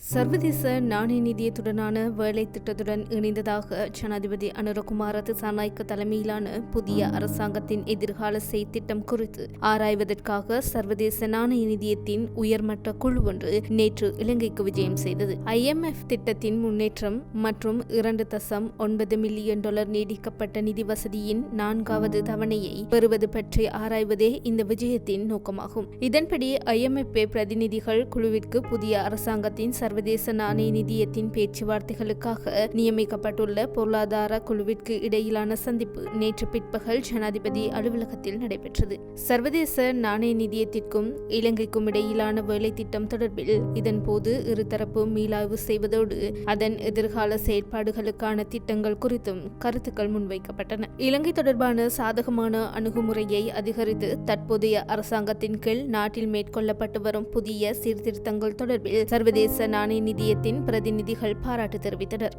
சர்வதேச நாணய நிதியத்துடனான வேலை திட்டத்துடன் இணைந்ததாக ஜனாதிபதி அனுரகுமார திசாநாய்க்கு தலைமையிலான புதிய அரசாங்கத்தின் எதிர்கால செய்திட்டம் குறித்து ஆராய்வதற்காக சர்வதேச நாணய நிதியத்தின் உயர்மட்ட குழு ஒன்று நேற்று இலங்கைக்கு விஜயம் செய்தது. ஐஎம்எஃப் திட்டத்தின் முன்னேற்றம் மற்றும் இரண்டு தசம் ஒன்பது மில்லியன் டாலர் நீடிக்கப்பட்ட நிதி வசதியின் நான்காவது தவணையை பெறுவது பற்றி ஆராய்வதே இந்த விஜயத்தின் நோக்கமாகும். இதன்படி ஐஎம்எஃப் பிரதிநிதிகள் குழுவிற்கு புதிய அரசாங்கத்தின் சர்வதேச நாணய நிதியத்தின் பேச்சுவார்த்தைகளுக்காக நியமிக்கப்பட்டுள்ள பொருளாதார குழுவிற்கு இடையிலான சந்திப்பு நேற்று பிற்பகல் ஜனாதிபதி அலுவலகத்தில் நடைபெற்றது. சர்வதேச நாணய நிதியத்திற்கும் இலங்கைக்கும் இடையிலான வேலை திட்டம் தொடர்பில் இதன்போது இருதரப்பு மீளாய்வு செய்வதோடு அதன் எதிர்கால செயற்பாடுகளுக்கான திட்டங்கள் குறித்தும் கருத்துக்கள் முன்வைக்கப்பட்டன. இலங்கை தொடர்பான சாதகமான அணுகுமுறையை அதிகரித்து தற்போதைய அரசாங்கத்தின் கீழ் நாட்டில் மேற்கொள்ளப்பட்டு வரும் புதிய சீர்திருத்தங்கள் தொடர்பில் சர்வதேச நாணய நிதியத்தின் பிரதிநிதிகள் பாராட்டு தெரிவித்தனர்.